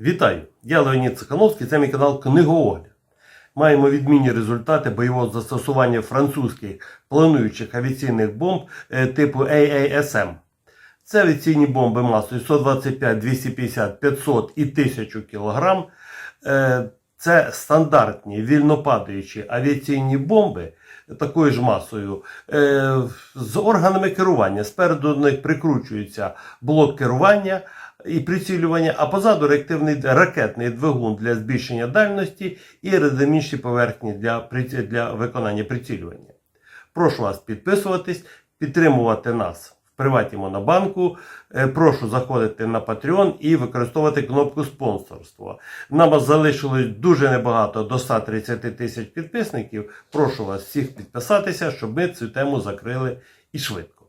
Вітаю! Я Леонід Цихановський, це мій канал Книгоогляд. Маємо відмінні результати бойового застосування французьких плануючих авіаційних бомб е, типу AASM. Це авіаційні бомби масою 125, 250, 500 і 1000 кг. Е, Це стандартні вільнопадаючі авіаційні бомби такою ж масою е, з органами керування. Спереду до них прикручується блок керування і прицілювання, а позаду реактивний ракетний двигун для збільшення дальності і аеродинамічні поверхні для, для виконання прицілювання. Прошу вас підписуватись, підтримувати нас в приваті Монобанку. Е, Прошу заходити на Patreon і використовувати кнопку спонсорства. Нам залишилось дуже небагато до 130 тисяч підписників. Прошу вас всіх підписатися, щоб ми цю тему закрили і швидко.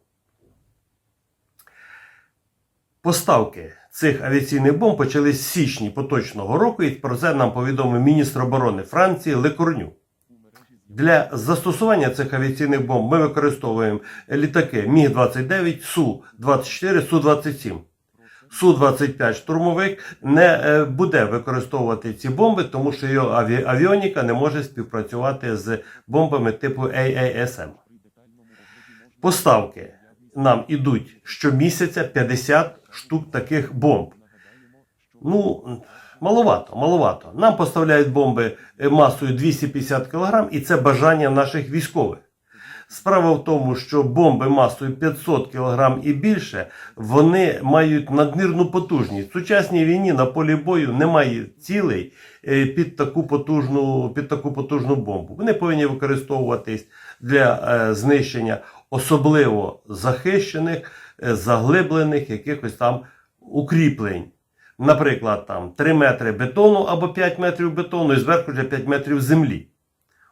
Поставки цих авіаційних бомб почались з січні поточного року, і про це нам повідомив міністр оборони Франції Лекорню. Для застосування цих авіаційних бомб ми використовуємо літаки Міг-29, Су-24, Су-27. Су-25 штурмовик не е, буде використовувати ці бомби, тому що його аві- авіоніка не може співпрацювати з бомбами типу AASM. Поставки нам ідуть щомісяця 50 штук таких бомб. Ну, маловато, маловато. Нам поставляють бомби е, масою 250 кг, і це бажання наших військових. Справа в тому, що бомби масою 500 кг і більше, вони мають надмірну потужність. В сучасній війні на полі бою немає цілей е, під таку потужну, під таку потужну бомбу. Вони повинні використовуватись для е, знищення особливо захищених, е, заглиблених якихось там укріплень. Наприклад, там 3 метри бетону або 5 метрів бетону і зверху вже 5 метрів землі.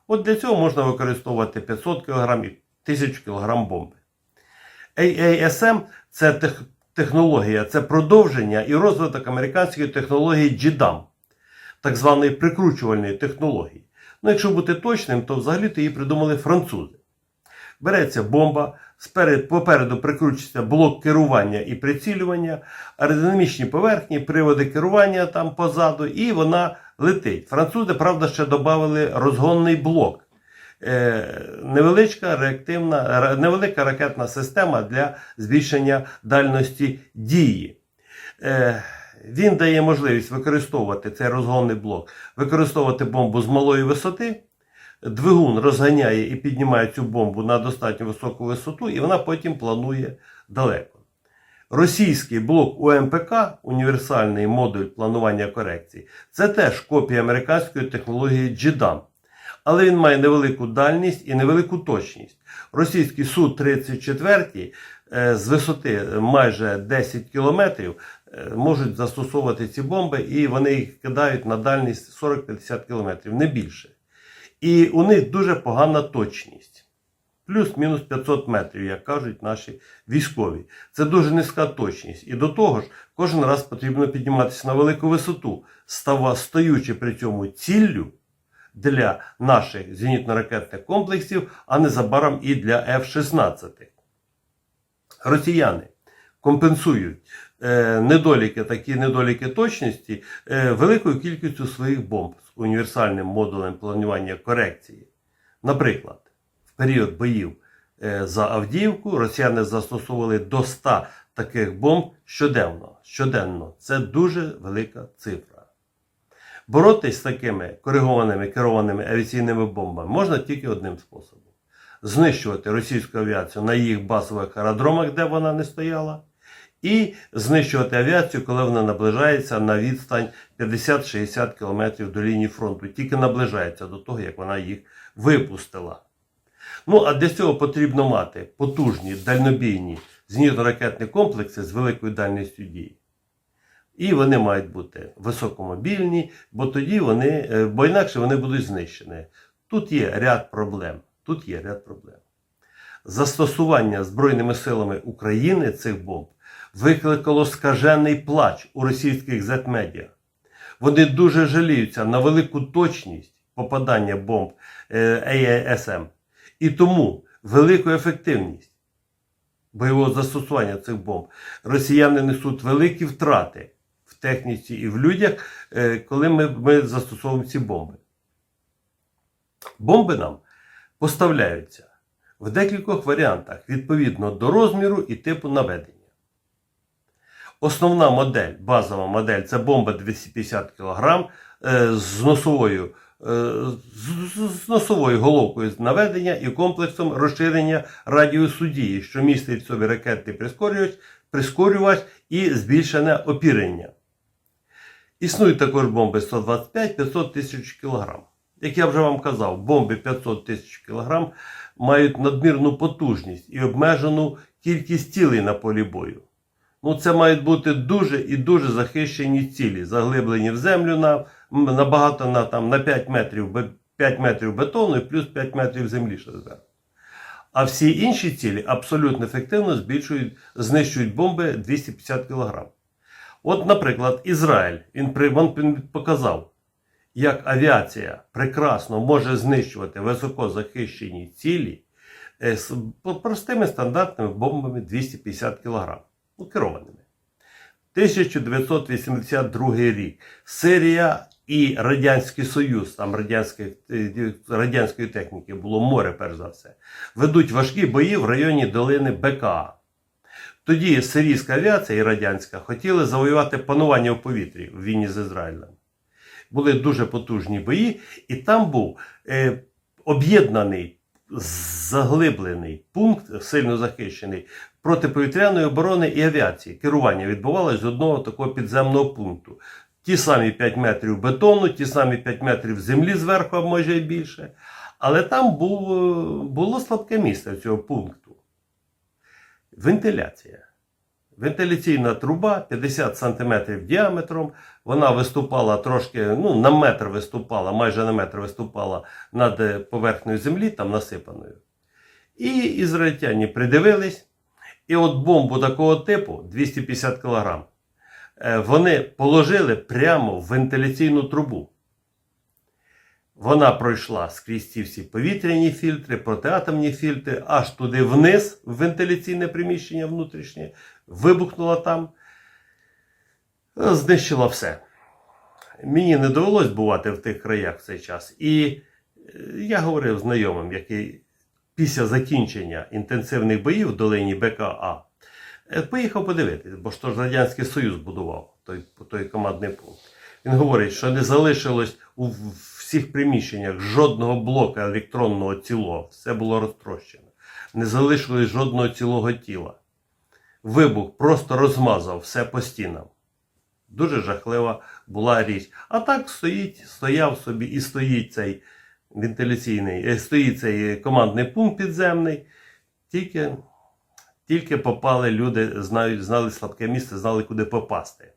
От для цього можна використовувати 500 кг і 1000 кг бомби. AASM це технологія, це продовження і розвиток американської технології GDAM, так званої прикручувальної технології. Ну, якщо бути точним, то взагалі-то її придумали французи. Береться бомба, сперед, попереду прикручується блок керування і прицілювання, аеродинамічні поверхні, приводи керування там позаду, і вона летить. Французи, правда, ще додали розгонний блок. Е, невеличка реактивна, невелика ракетна система для збільшення дальності дії. Е, він дає можливість використовувати цей розгонний блок, використовувати бомбу з малої висоти. Двигун розганяє і піднімає цю бомбу на достатньо високу висоту, і вона потім планує далеко. Російський блок УМПК, універсальний модуль планування корекції, це теж копія американської технології GDAM. Але він має невелику дальність і невелику точність. Російський Су-34 е, з висоти майже 10 кілометрів е, можуть застосовувати ці бомби, і вони їх кидають на дальність 40-50 кілометрів, не більше. І у них дуже погана точність. Плюс-мінус 500 метрів, як кажуть наші військові. Це дуже низька точність. І до того ж, кожен раз потрібно підніматися на велику висоту, става, стаючи при цьому ціллю для наших зенітно-ракетних комплексів, а незабаром і для F-16. Росіяни компенсують недоліки, такі недоліки точності е, великою кількістю своїх бомб з універсальним модулем планування корекції. Наприклад, в період боїв е, за Авдіївку росіяни застосовували до 100 таких бомб щоденно. щоденно. Це дуже велика цифра. Боротись з такими коригованими керованими авіаційними бомбами можна тільки одним способом: знищувати російську авіацію на їх базових аеродромах, де вона не стояла, і знищувати авіацію, коли вона наближається на відстань 50-60 км до лінії фронту, тільки наближається до того, як вона їх випустила. Ну, а для цього потрібно мати потужні дальнобійні зенітно-ракетні комплекси з великою дальністю дії. І вони мають бути високомобільні, бо тоді вони, е, бо інакше вони будуть знищені. Тут є ряд проблем. Тут є ряд проблем. Застосування Збройними силами України цих бомб викликало скажений плач у російських Z-медіа. Вони дуже жаліються на велику точність попадання бомб е, і тому велику ефективність бойового застосування цих бомб. Росіяни несуть великі втрати в техніці і в людях, е, коли ми, ми застосовуємо ці бомби. Бомби нам поставляються в декількох варіантах відповідно до розміру і типу наведення. Основна модель, базова модель це бомба 250 кг е, з носовою, е, з, носовою головкою з наведення і комплексом розширення радіусу дії, що містить собі ракетний прискорювач, прискорювач і збільшене опірення. Існують також бомби 125-500 тисяч кг. Як я вже вам казав, бомби 500 тисяч кг мають надмірну потужність і обмежену кількість цілей на полі бою. Ну, це мають бути дуже і дуже захищені цілі, заглиблені в землю на, набагато на, там, на 5 метрів, 5 метрів бетону і плюс 5 метрів землі ще зверху. А всі інші цілі абсолютно ефективно збільшують, знищують бомби 250 кг. От, наприклад, Ізраїль він, він показав, як авіація прекрасно може знищувати високозахищені цілі е, з простими стандартними бомбами 250 кг, керованими. 1982 рік. Сирія і Радянський Союз, там радянської, е, радянської техніки було море, перш за все, ведуть важкі бої в районі долини БКА. Тоді сирійська авіація і радянська хотіли завоювати панування в повітрі в війні з Ізраїлем. Були дуже потужні бої, і там був е, об'єднаний, заглиблений пункт, сильно захищений протиповітряної оборони і авіації. Керування відбувалося з одного такого підземного пункту. Ті самі 5 метрів бетону, ті самі 5 метрів землі зверху, а може і більше. Але там був, було слабке місце цього пункту. Вентиляція. Вентиляційна труба 50 см діаметром. Вона виступала трошки, ну, на метр виступала, майже на метр виступала над е, поверхнею землі, там насипаною. І ізраїльтяні придивились. І от бомбу такого типу 250 кг. Вони положили прямо в вентиляційну трубу. Вона пройшла скрізь ці всі повітряні фільтри, протиатомні фільтри, аж туди вниз, в вентиляційне приміщення внутрішнє, вибухнула там, знищила все. Мені не довелось бувати в тих краях в цей час. І е, я говорив знайомим, який після закінчення інтенсивних боїв в долині БКА е, поїхав подивитись, бо то ж Радянський Союз будував той, той командний пункт. Він говорить, що не залишилось у всіх приміщеннях жодного блока електронного цілого, все було розтрощено. Не залишилось жодного цілого тіла. Вибух просто розмазав все по стінам. Дуже жахлива була річ. А так стоїть, стояв собі і стоїть цей вентиляційний, е, стоїть цей командний пункт підземний. Тільки, тільки попали люди, знають, знали слабке місце, знали, куди попасти.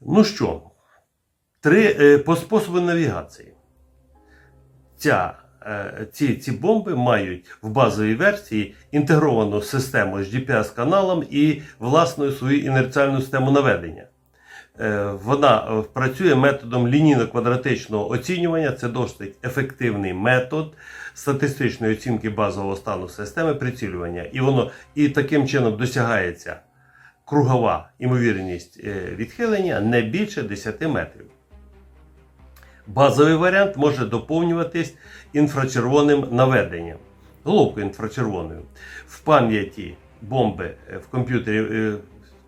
Ну що, три е, по способу навігації. Ця, е, ці, ці бомби мають в базовій версії інтегровану систему з GPS-каналом і власну свою інерціальну систему наведення. Е, Вона працює методом лінійно-квадратичного оцінювання. Це досить ефективний метод статистичної оцінки базового стану системи прицілювання. І воно і таким чином досягається кругова ймовірність е, відхилення не більше 10 метрів. Базовий варіант може доповнюватись інфрачервоним наведенням, головкою інфрачервоною. В пам'яті бомби е, в комп'ютері е,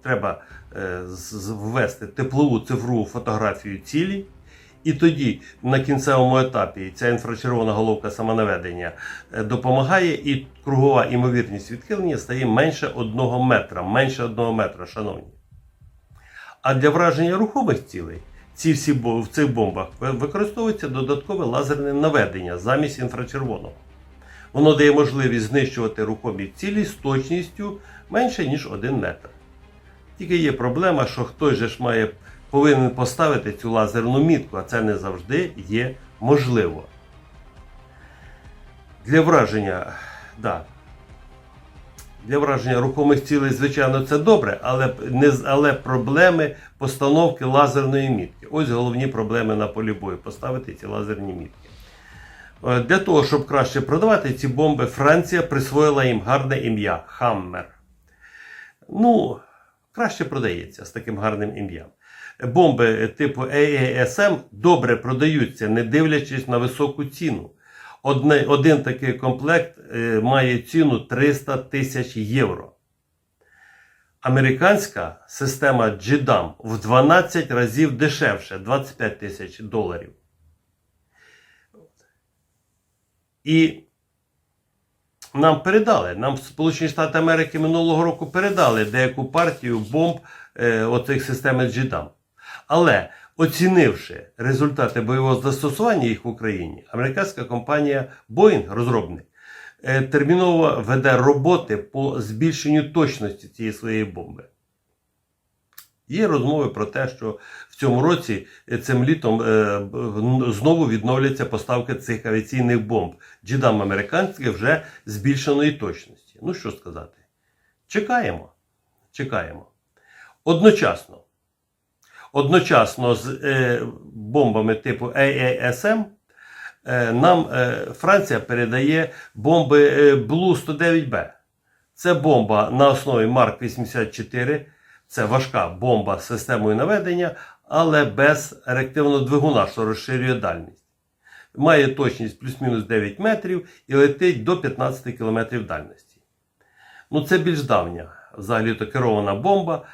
треба е, ввести теплову цифрову фотографію цілі. І тоді на кінцевому етапі ця інфрачервона головка самонаведення допомагає, і кругова імовірність відхилення стає менше 1 метра. Менше 1 метра, шановні. А для враження рухомих цілей ці всі в цих бомбах використовується додаткове лазерне наведення замість інфрачервоного. Воно дає можливість знищувати рухомі цілі з точністю менше, ніж 1 метр. Тільки є проблема, що хтось же ж має повинен поставити цю лазерну мітку, а це не завжди є можливо. Для враження, да, для враження рухомих цілей, звичайно, це добре, але, не, але проблеми постановки лазерної мітки. Ось головні проблеми на полі бою поставити ці лазерні мітки. Е, Для того, щоб краще продавати ці бомби, Франція присвоїла їм гарне ім'я Хаммер. Ну, краще продається з таким гарним ім'ям. Бомби типу AASM добре продаються, не дивлячись на високу ціну. Одне, один такий комплект е, має ціну 300 тисяч євро. Американська система GDAM в 12 разів дешевше 25 тисяч доларів. І нам передали, нам Сполучені Штати Америки минулого року передали деяку партію бомб е, оцих систем GDAM. Але оцінивши результати бойового застосування їх в Україні, американська компанія Boeing, розробник, е, терміново веде роботи по збільшенню точності цієї своєї бомби. Є розмови про те, що в цьому році е, цим літом е, знову відновляться поставки цих авіаційних бомб джидам американських вже збільшеної точності. Ну що сказати? Чекаємо. Чекаємо. Одночасно. Одночасно з е, бомбами типу AASM е, нам е, Франція передає бомби е, Blue 109B. Це бомба на основі Марк 84. Це важка бомба з системою наведення, але без реактивного двигуна, що розширює дальність. Має точність плюс-мінус 9 метрів і летить до 15 км дальності. Ну, це більш давня, взагалі то керована бомба.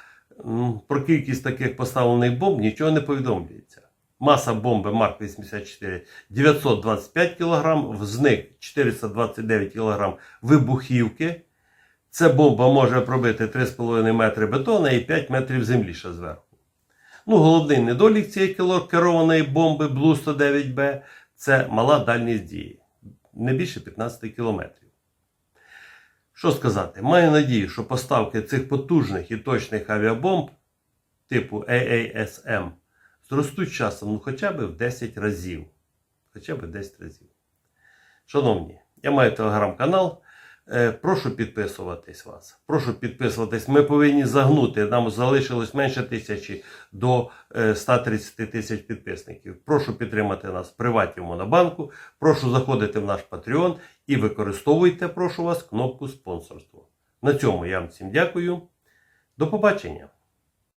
Про кількість таких поставлених бомб нічого не повідомлюється. Маса бомби Марк 84 925 кг, з них 429 кг вибухівки. Ця бомба може пробити 3,5 метри бетона і 5 метрів землі ще зверху. Ну, головний недолік цієї керованої бомби Blue 109B це мала дальність дії. Не більше 15 кілометрів. Що сказати? Маю надію, що поставки цих потужних і точних авіабомб типу AASM зростуть часом ну, хоча б в 10 разів. Хоча б в 10 разів. Шановні, я маю телеграм-канал. Е, Прошу підписуватись вас. Прошу підписуватись. Ми повинні загнути. Нам залишилось менше тисячі до е, 130 тисяч підписників. Прошу підтримати нас в приваті в Монобанку. Прошу заходити в наш Patreon і використовуйте, прошу вас, кнопку спонсорства. На цьому я вам всім дякую. До побачення.